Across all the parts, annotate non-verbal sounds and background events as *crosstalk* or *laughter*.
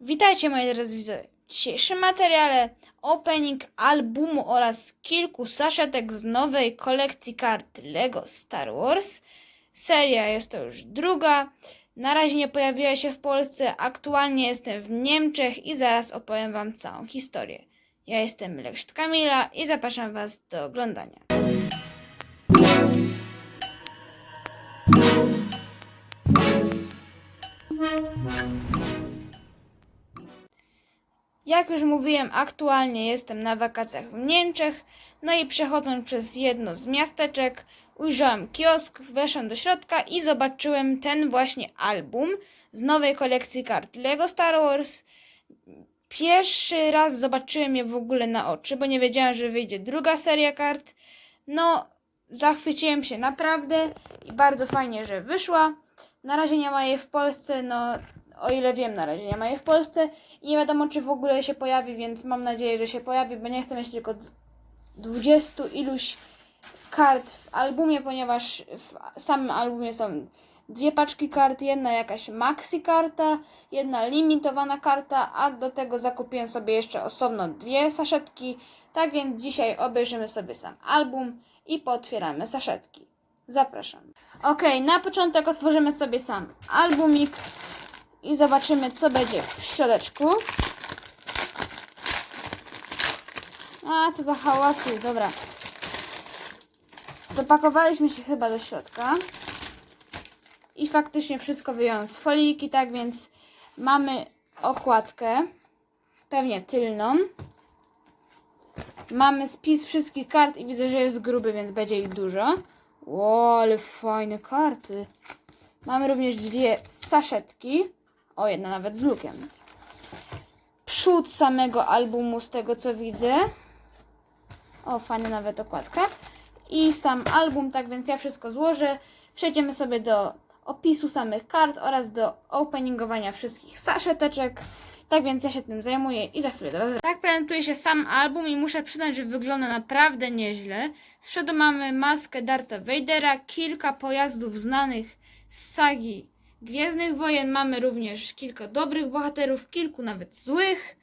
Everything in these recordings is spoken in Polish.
Witajcie moi drodzy widzowie. W dzisiejszym materiale opening albumu oraz kilku saszetek z nowej kolekcji kart LEGO Star Wars. Seria jest to już druga. Na razie nie pojawiła się w Polsce. Aktualnie jestem w Niemczech i zaraz opowiem Wam całą historię. Ja jestem Lekszt Kamila i zapraszam Was do oglądania. Jak już mówiłem, aktualnie jestem na wakacjach w Niemczech, no i przechodząc przez jedno z miasteczek, ujrzałem kiosk, weszłem do środka i zobaczyłem ten właśnie album z nowej kolekcji kart LEGO Star Wars. Pierwszy raz zobaczyłem je w ogóle na oczy, bo nie wiedziałem, że wyjdzie druga seria kart. No, zachwyciłem się naprawdę i bardzo fajnie, że wyszła. Na razie nie ma jej w Polsce, no o ile wiem, na razie nie ma jej w Polsce i nie wiadomo, czy w ogóle się pojawi, więc mam nadzieję, że się pojawi, bo nie chcę mieć tylko d- 20 iluś kart w albumie, ponieważ w samym albumie są dwie paczki kart, jedna jakaś maxi karta, jedna limitowana karta, a do tego zakupiłem sobie jeszcze osobno dwie saszetki. Tak więc dzisiaj obejrzymy sobie sam album i potwieramy saszetki. Zapraszam. Ok, na początek otworzymy sobie sam albumik i zobaczymy, co będzie w środeczku. A, co za hałasy, dobra. Zapakowaliśmy się chyba do środka. I faktycznie wszystko wyjąłem z foliki, tak więc mamy okładkę, pewnie tylną. Mamy spis wszystkich kart i widzę, że jest gruby, więc będzie ich dużo. Ło, ale fajne karty. Mamy również dwie saszetki. O, jedna nawet z lukiem. Przód samego albumu, z tego co widzę. O, fajna nawet okładka. I sam album, tak więc ja wszystko złożę. Przejdziemy sobie do opisu samych kart oraz do openingowania wszystkich saszeteczek. Tak więc ja się tym zajmuję i za chwilę do Was. Tak prezentuje się sam album i muszę przyznać, że wygląda naprawdę nieźle. Z przodu mamy maskę Darta Vadera, kilka pojazdów znanych z sagi Gwiezdnych Wojen. Mamy również kilka dobrych bohaterów, kilku nawet złych.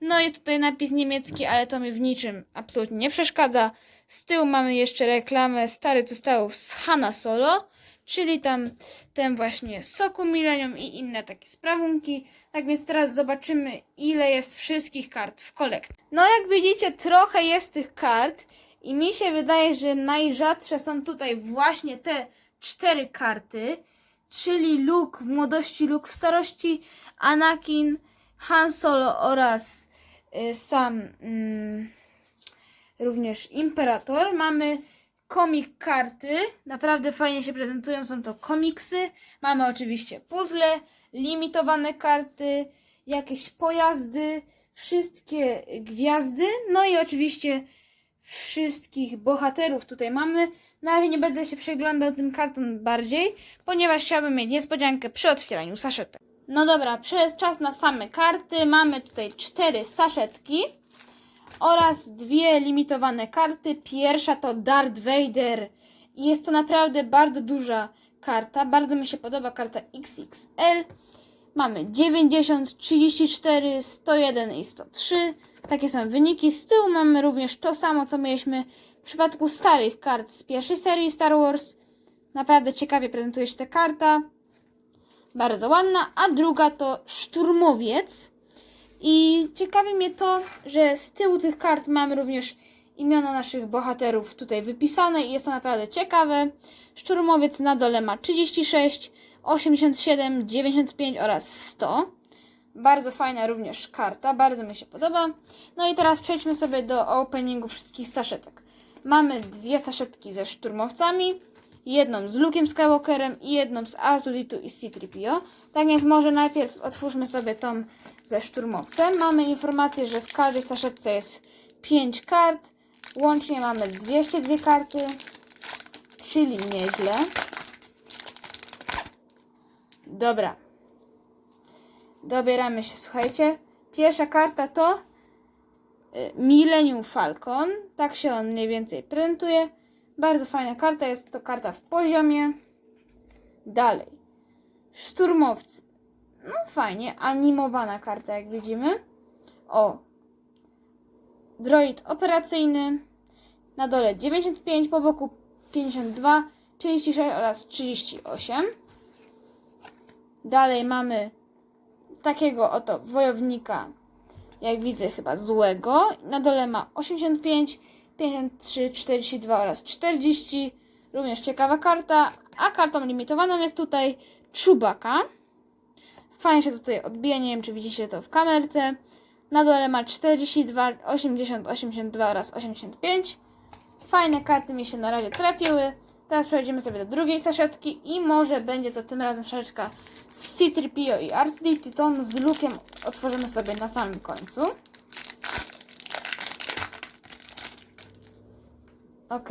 No jest tutaj napis niemiecki, ale to mi w niczym absolutnie nie przeszkadza. Z tyłu mamy jeszcze reklamę stary zestawów z Hanna Solo, czyli tam ten właśnie soku Millennium i inne takie sprawunki. Tak więc teraz zobaczymy, ile jest wszystkich kart w kolekcji. No jak widzicie, trochę jest tych kart i mi się wydaje, że najrzadsze są tutaj właśnie te cztery karty, czyli Luke w młodości, Luke w starości, Anakin, Han Solo oraz y, sam mm, również Imperator. Mamy komik karty, naprawdę fajnie się prezentują, są to komiksy. Mamy oczywiście puzzle, limitowane karty, jakieś pojazdy, wszystkie gwiazdy, no i oczywiście wszystkich bohaterów tutaj mamy. Na razie nie będę się przeglądał tym karton bardziej, ponieważ chciałbym mieć niespodziankę przy otwieraniu saszetek. No dobra, przez czas na same karty. Mamy tutaj cztery saszetki oraz dwie limitowane karty. Pierwsza to Darth Vader jest to naprawdę bardzo duża karta. Bardzo mi się podoba karta XXL. Mamy 90, 34, 101 i 103. Takie są wyniki. Z tyłu mamy również to samo, co mieliśmy w przypadku starych kart z pierwszej serii Star Wars. Naprawdę ciekawie prezentuje się ta karta. Bardzo ładna. A druga to Szturmowiec. I ciekawi mnie to, że z tyłu tych kart mamy również imiona naszych bohaterów tutaj wypisane i jest to naprawdę ciekawe. Szturmowiec na dole ma 36, 87, 95 oraz 100. Bardzo fajna również karta, bardzo mi się podoba. No i teraz przejdźmy sobie do openingu wszystkich saszetek. Mamy dwie saszetki ze szturmowcami, jedną z Luke'em Skywalkerem i jedną z R2D2 i C-3PO. Tak więc może najpierw otwórzmy sobie tą ze szturmowcem. Mamy informację, że w każdej saszetce jest 5 kart. Łącznie mamy 202 karty, czyli nieźle. Dobra. Dobieramy się, słuchajcie. Pierwsza karta to Millennium Falcon. Tak się on mniej więcej prezentuje. Bardzo fajna karta, jest to karta w poziomie. Dalej. Szturmowcy. No fajnie, animowana karta, jak widzimy. O, droid operacyjny. Na dole 95, po boku 52, 36 oraz 38. Dalej mamy takiego oto wojownika, jak widzę, chyba złego. Na dole ma 85, 53, 42 oraz 40. Również ciekawa karta. A kartą limitowaną jest tutaj Czubaka. Fajnie się tutaj odbija, nie wiem czy widzicie to w kamerce. Na dole ma 42, 80, 82 oraz 85. Fajne karty mi się na razie trafiły. Teraz przejdziemy sobie do drugiej saszetki i może będzie to tym razem saszeczka z C-3PO i R2D2. Tą z lukiem otworzymy sobie na samym końcu. Ok.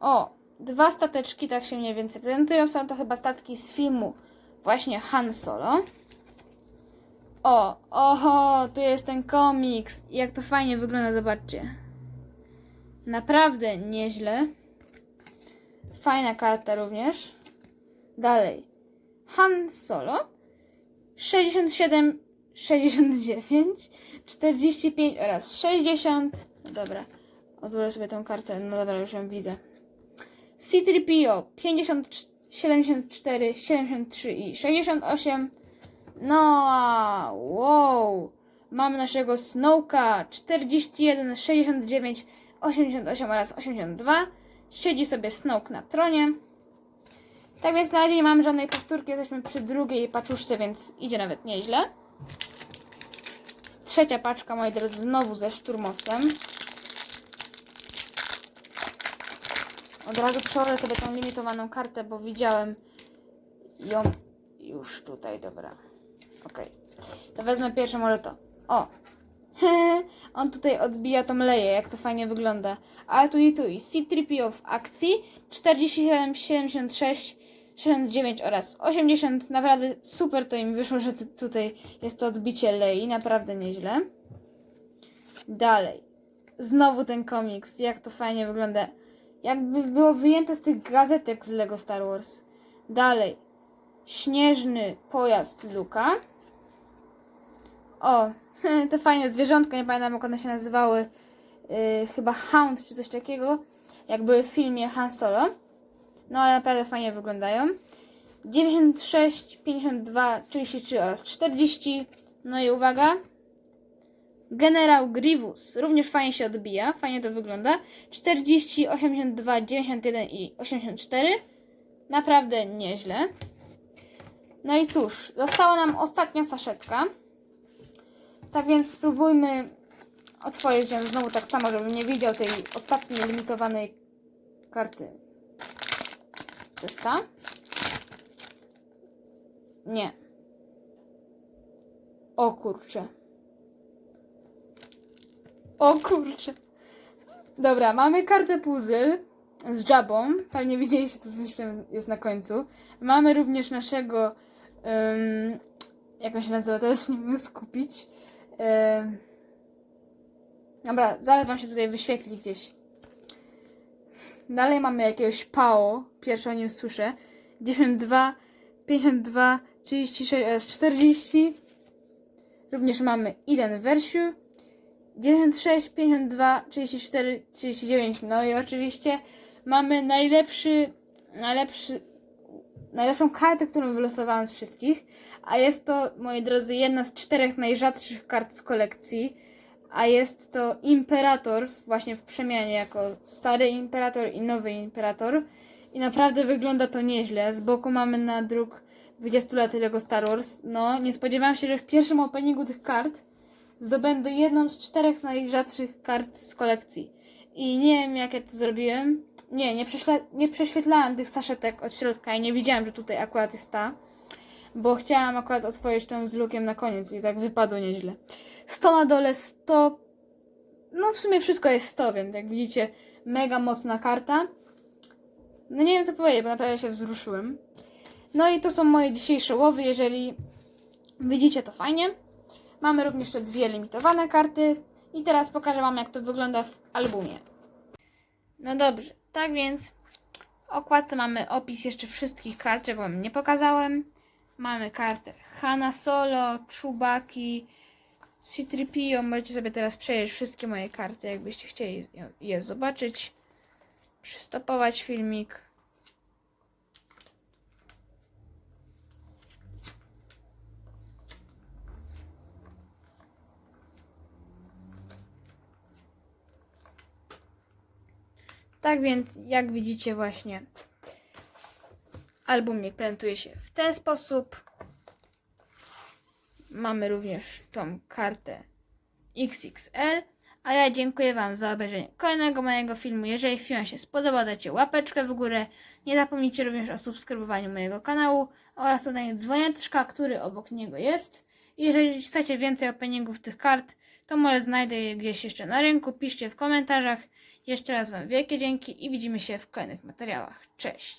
O, dwa stateczki tak się mniej więcej prezentują. Są to chyba statki z filmu właśnie Han Solo. O, oho, tu jest ten komiks. Jak to fajnie wygląda, zobaczcie. Naprawdę nieźle. Fajna karta również. Dalej. Han Solo. 67, 69, 45 oraz 60. No dobra. Odbiorę sobie tą kartę. No dobra, już ją widzę. C3PO 50, 74, 73 i 68. No, wow. Mamy naszego Snowka 41, 69, 88 oraz 82. Siedzi sobie Snoke na tronie. Tak więc na razie nie mamy żadnej powtórki, jesteśmy przy drugiej paczuszce, więc idzie nawet nieźle. Trzecia paczka, moi drodzy, znowu ze szturmowcem. Od razu przełożę sobie tą limitowaną kartę, bo widziałem ją już tutaj, dobra. Okej. To wezmę pierwsze może to. O! *laughs* On tutaj odbija tą leję, jak to fajnie wygląda. A tu i tu i C-3PO w akcji 47, 76, 69 oraz 80. Naprawdę super to im wyszło, że tu- tutaj jest to odbicie lei. Naprawdę nieźle. Dalej. Znowu ten komiks. Jak to fajnie wygląda. Jakby było wyjęte z tych gazetek z Lego Star Wars. Dalej. Śnieżny pojazd Luka. O, *laughs* te fajne zwierzątka, nie pamiętam jak one się nazywały. Yy, chyba Hound czy coś takiego. Jak były w filmie Han Solo. No ale naprawdę fajnie wyglądają. 96, 52, 33 oraz 40. No i uwaga. Generał Grievous również fajnie się odbija, fajnie to wygląda. 40, 82, 91 i 84. Naprawdę nieźle. No i cóż, została nam ostatnia saszetka. Tak więc spróbujmy otworzyć ją znowu tak samo, żebym nie widział tej ostatniej limitowanej karty. To jest ta? Nie. O kurczę. O kurczę. Dobra, mamy kartę puzzle z Jabą. Pewnie widzieliście, co coś tam jest na końcu. Mamy również naszego. Um, jak on się nazywa? Teraz nie mogę skupić. Em, dobra, zaraz wam się tutaj wyświetli gdzieś. Dalej mamy jakiegoś PAO. Pierwszy o nim słyszę. 92, 52, 36 oraz 40. Również mamy Iden Versiu. 96, 52, 34, 39. No i oczywiście mamy najlepszy, najlepszy, najlepszą kartę, którą wylosowałam z wszystkich. A jest to, moi drodzy, jedna z czterech najrzadszych kart z kolekcji. A jest to Imperator, właśnie w przemianie jako stary Imperator i nowy Imperator. I naprawdę wygląda to nieźle. Z boku mamy na druk 20 lat Lego Star Wars. No, nie spodziewałam się, że w pierwszym openingu tych kart zdobędę jedną z czterech najrzadszych kart z kolekcji. I nie wiem, jak ja to zrobiłem. Nie, nie, prześle- nie prześwietlałam tych saszetek od środka i nie widziałam, że tutaj akurat jest ta. Bo chciałam akurat otworzyć tą z lukiem na koniec i tak wypadło nieźle. 100 na dole, 100. No w sumie wszystko jest 100, więc jak widzicie, mega mocna karta. No nie wiem co powiedzieć, bo naprawdę się wzruszyłem. No i to są moje dzisiejsze łowy. Jeżeli widzicie, to fajnie. Mamy również jeszcze dwie limitowane karty. I teraz pokażę Wam, jak to wygląda w albumie. No dobrze, tak więc okładce mamy opis jeszcze wszystkich kart, czego wam nie pokazałem. Mamy kartę Hanna Solo, Chubaki, C-3PO. Możecie sobie teraz przejrzeć wszystkie moje karty, jakbyście chcieli je zobaczyć. Przystopować filmik. Tak więc, jak widzicie właśnie, albumik prezentuje się w ten sposób. Mamy również tą kartę XXL. A ja dziękuję Wam za obejrzenie kolejnego mojego filmu. Jeżeli film się spodobał, dajcie łapeczkę w górę. Nie zapomnijcie również o subskrybowaniu mojego kanału oraz dodaniu dzwoneczka, który obok niego jest. Jeżeli chcecie więcej openingów tych kart, to może znajdę je gdzieś jeszcze na rynku. Piszcie w komentarzach. Jeszcze raz Wam wielkie dzięki i widzimy się w kolejnych materiałach. Cześć!